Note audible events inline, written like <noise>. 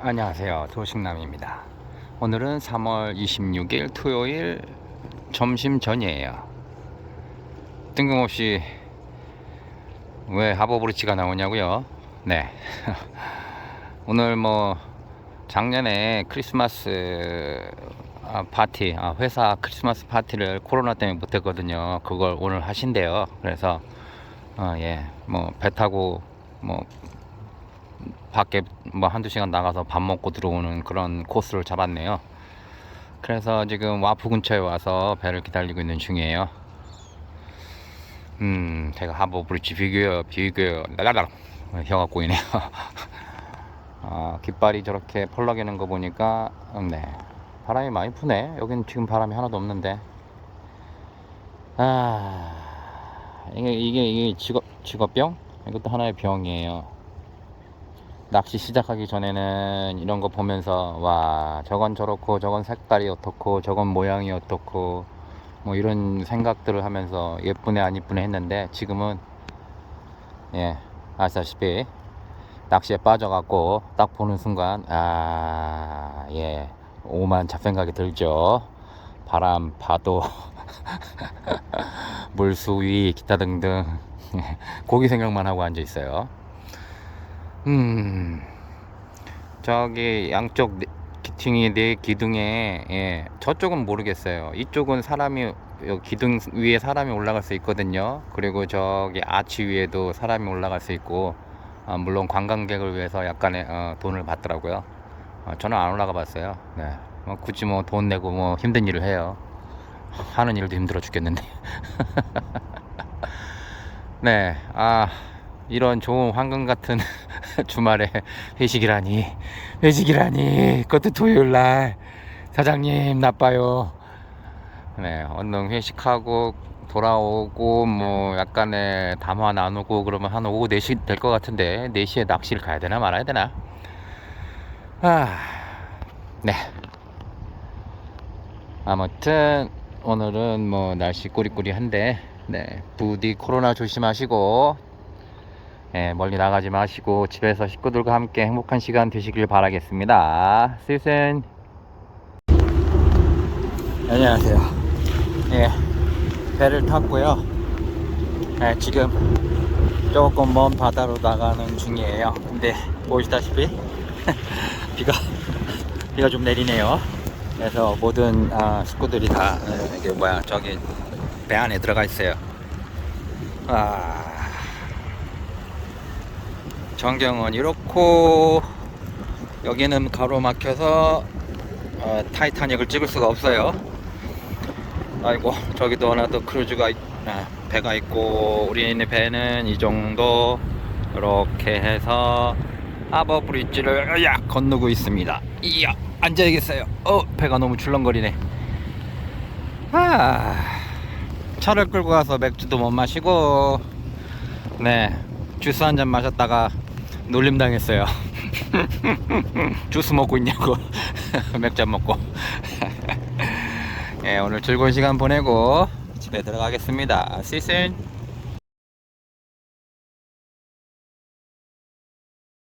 안녕하세요. 도식남입니다. 오늘은 3월 26일 토요일 점심 전이에요. 뜬금없이 왜 하버브리치가 나오냐고요? 네. <laughs> 오늘 뭐 작년에 크리스마스 아, 파티, 아, 회사 크리스마스 파티를 코로나 때문에 못했거든요. 그걸 오늘 하신대요. 그래서 어, 예, 뭐 배 타고 뭐 밖에 뭐 한두 시간 나가서 밥 먹고 들어오는 그런 코스를 잡았네요. 그래서 지금 와프 근처에 와서 배를 기다리고 있는 중이에요. 음, 제가 하버 브릿지 비교요, 비교요, 나가라 혀가 꼬이네요. <laughs> 아, 깃발이 저렇게 펄럭이는 거 보니까, 음, 네. 바람이 많이 부네. 여긴 지금 바람이 하나도 없는데. 아, 이게, 이게, 이게 직업, 직업병? 이것도 하나의 병이에요. 낚시 시작하기 전에는 이런 거 보면서 와 저건 저렇고 저건 색깔이 어떻고 저건 모양이 어떻고 뭐 이런 생각들을 하면서 예쁘네 안 예쁘네 했는데 지금은 예 아시다시피 낚시에 빠져갖고 딱 보는 순간 아 예 오만 잡생각이 들죠. 바람 파도 <laughs> 물수위 기타 등등. <laughs> 고기 생각만 하고 앉아 있어요 음, 저기 양쪽 네- 기둥이 네 기둥에 예, 저쪽은 모르겠어요. 이쪽은 사람이 요 기둥 위에 사람이 올라갈 수 있거든요. 그리고 저기 아치 위에도 사람이 올라갈 수 있고 아, 물론 관광객을 위해서 약간의 어, 돈을 받더라고요. 어, 저는 안 올라가 봤어요. 네, 뭐 굳이 뭐 돈 내고 뭐 힘든 일을 해요. 하는 일도 힘들어 죽겠는데. <laughs> 네, 아 이런 좋은 황금 같은 <laughs> 주말에 회식이라니 회식이라니. 그것도 토요일 날. 사장님 나빠요. 네 얼른 회식하고 돌아오고 뭐 약간의 담화 나누고 그러면 한 오후 4시 될 것 같은데 4시에 낚시를 가야 되나 말아야 되나? 아네. 아무튼 오늘은 뭐 날씨 꾸리꾸리한데 네 부디 코로나 조심하시고 예, 멀리 나가지 마시고 집에서 식구들과 함께 행복한 시간 되시길 바라겠습니다. 스슨 안녕하세요. 예, 배를 탔고요. 예, 지금 조금 먼 바다로 나가는 중이에요. 근데 보시다시피 <laughs> 비가 비가 좀 내리네요. 그래서 모든 아, 식구들이 다 예, 이게 뭐야 저기 배 안에 들어가 있어요. 아. 전경은 이렇고 여기는 가로막혀서 어, 타이타닉을 찍을 수가 없어요. 아이고 저기도 하나 더 크루즈가 있- 아, 배가 있고 우리네 배는 이 정도 이렇게 해서 하버 브릿지를 야 건너고 있습니다. 이야 앉아야겠어요. 어 배가 너무 출렁거리네. 아 차를 끌고 가서 맥주도 못 마시고 네 주스 한 잔 마셨다가 놀림 당했어요. <laughs> 주스 먹고 있냐고 <laughs> 맥주 안 먹고. <laughs> 예, 오늘 즐거운 시간 보내고 집에 들어가겠습니다. 시즌